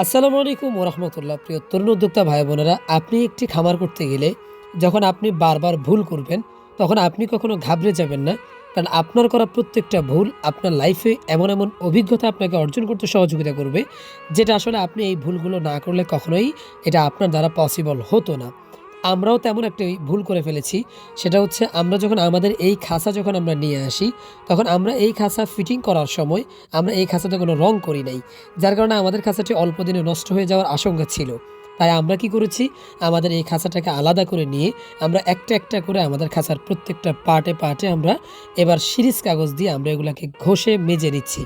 আসসালামু আলাইকুম ওরহমতুল্লাহ। প্রিয় তরুণ উদ্যোক্তা ভাই বোনেরা, আপনি একটি খামার করতে গেলে যখন আপনি বারবার ভুল করবেন, তখন আপনি কখনো ঘাবড়ে যাবেন না, কারণ আপনার করা প্রত্যেকটা ভুল আপনার লাইফে এমন এমন অভিজ্ঞতা আপনাকে অর্জন করতে সহযোগিতা করবে, যেটা আসলে আপনি এই ভুলগুলো না করলে কখনোই এটা আপনার দ্বারা পসিবল হতো না। আমরাও তেমন একটা ভুল করে ফেলেছি। সেটা হচ্ছে আমরা যখন আমাদের এই খাসা যখন আমরা নিয়ে আসি, তখন আমরা এই খাসা ফিটিং করার সময় আমরা এই খাঁচাতে কোনো রং করি নাই। যার কারণে আমাদের খাসাটি অল্প দিনে নষ্ট হয়ে যাওয়ার আশঙ্কা ছিল। তাই আমরা কি করেছি? আমাদের এই খাঁচাটাকে আলাদা করে নিয়ে আমরা একটা একটা করে আমাদের খাঁচার প্রত্যেকটা পার্টে পার্টে আমরা এবার সিরিজ কাগজ দিয়ে আমরা এগুলাকে ঘষে মেজে নিচ্ছি।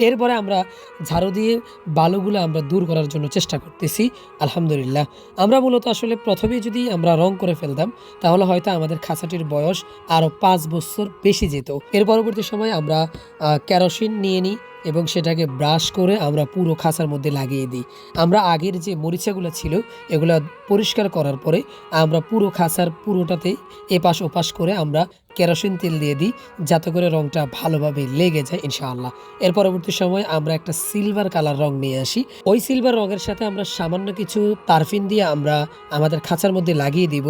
এরপরে আমরা ঝাড়ু দিয়ে বালুগুলো আমরা দূর করার জন্য চেষ্টা করতেছি আলহামদুলিল্লাহ। আমরা মূলত আসলে প্রথমে যদি আমরা রং করে ফেলতাম তাহলে হয়তো আমাদের খাঁচাটির বয়স আরও পাঁচ বছর বেশি যেত। এর পরবর্তী সময় আমরা আহ, কেরোসিন নিয়ে নিই এবং সেটাকে ব্রাশ করে আমরা পুরো খাঁচার মধ্যে লাগিয়ে দিই। আমরা আগের যে মরিচাগুলো ছিল এগুলো পরিষ্কার করার পরে আমরা পুরো খাঁচার পুরোটাতে এপাশ ওপাশ করে আমরা কেরোসিন তেল দিয়ে দিই, যাতে করে রংটা ভালোভাবে লেগে যায় ইনশাআল্লাহ। এর পরবর্তী সময় আমরা একটা সিলভার কালার রং নিয়ে আসি। ওই সিলভার রঙের সাথে আমরা সামান্য কিছু তারফিন দিয়ে আমরা আমাদের খাঁচার মধ্যে লাগিয়ে দিব,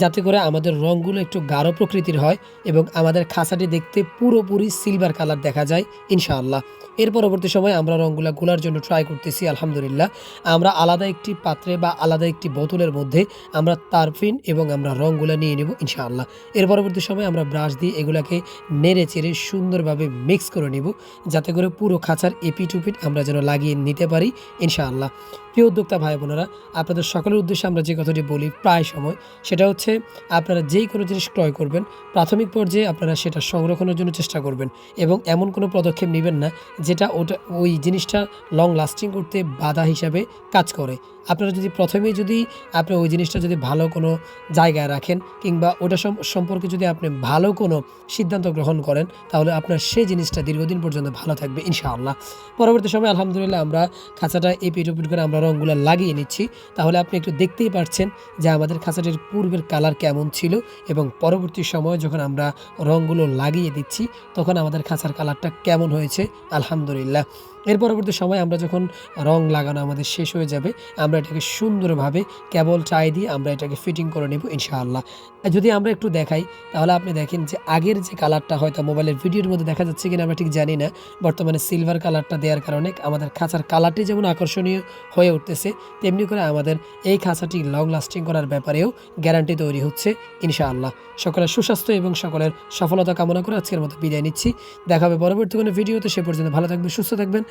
যাতে করে আমাদের রঙগুলো একটু গাঢ় প্রকৃতির হয় এবং আমাদের খাঁচাটি দেখতে পুরোপুরি সিলভার কালার দেখা যায় ইনশাআল্লাহ। এর পরবর্তী সময় আমরা রঙগুলা গোলার জন্য ট্রাই করতেছি, আলহামদুলিল্লাহ। আমরা আলাদা একটি পাত্রে বা আলাদা একটি বোতলের মধ্যে আমরা তারফিন এবং আমরা রঙগুলা নিয়ে নেব ইনশাআল্লাহ। এর পরবর্তী সময় আমরা ব্রাশ দিয়ে এগুলাকে নেড়ে চেড়ে সুন্দরভাবে মিক্স করে নেব, যাতে করে পুরো খাঁচার এপিট উপিট আমরা যেন লাগিয়ে নিতে পারি, ইনশাআল্লাহ। প্রিয় উদ্যোক্তা ভাই বোনেরা, আপনাদের সকলের উদ্দেশ্যে আমরা যে কথাটি বলি প্রায় সময়, সেটা হচ্ছে আপনারা যেই কোনো জিনিস ক্রয় করবেন, প্রাথমিক পর্যায়ে আপনারা সেটা সংরক্ষণের জন্য চেষ্টা করবেন এবং এমন কোনো পদক্ষেপ নেবেন না যেটা ওটা, ওই জিনিসটা লং লাস্টিং করতে বাধা হিসাবে কাজ করে। আপনারা যদি প্রথমেই যদি আপনি ওই জিনিসটা যদি ভালো কোনো জায়গায় রাখেন কিংবা ওটা সম- সম্পর্কে যদি আপনি ভালো কোনো সিদ্ধান্ত গ্রহণ করেন, তাহলে আপনার সেই জিনিসটা দীর্ঘদিন পর্যন্ত ভালো থাকবে ইনশাআল্লাহ। পরবর্তী সময় আলহামদুলিল্লাহ আমরা খাঁচাটা এপিট ওপিট করে আমরা রঙগুলো লাগিয়ে নিচ্ছি। তাহলে আপনি একটু দেখতেই পাচ্ছেন যে আমাদের খাঁচাটির পূর্বের কালার কেমন ছিল এবং পরবর্তী সময় যখন আমরা রঙগুলো লাগিয়ে দিচ্ছি, তখন আমাদের খাঁচার কালারটা কেমন হয়েছে? আলহামদুলিল্লাহ। এর পরবর্তী সময় আমরা যখন রং লাগানো আমাদের শেষ হয়ে যাবে, আমরা এটাকে সুন্দরভাবে কেবল চাই দিয়ে আমরা এটাকে ফিটিং করে নেব ইনশাআল্লাহ। যদি আমরা একটু দেখাই, তাহলে আপনি দেখেন যে আগের যে কালারটা হয়তো মোবাইলের ভিডিওর মধ্যে দেখা যাচ্ছে কিনা, আমরা ঠিক জানি না। বর্তমানে সিলভার কালারটা দেওয়ার কারণে আমাদের খাঁচার কালারটি যেমন আকর্ষণীয় হয়ে উঠতেছে, তেমনি করে আমাদের এই খাঁচাটি লং লাস্টিং করার ব্যাপারেও গ্যারান্টি তৈরি হচ্ছে ইনশাআল্লাহ। সকলের সুস্বাস্থ্য এবং সকলের সফলতা কামনা করে আজকের মতো বিদায় নিচ্ছি। দেখা হবে পরবর্তী কোনো ভিডিওতে সে পর্যন্ত ভালো থাকবেন, সুস্থ থাকবেন।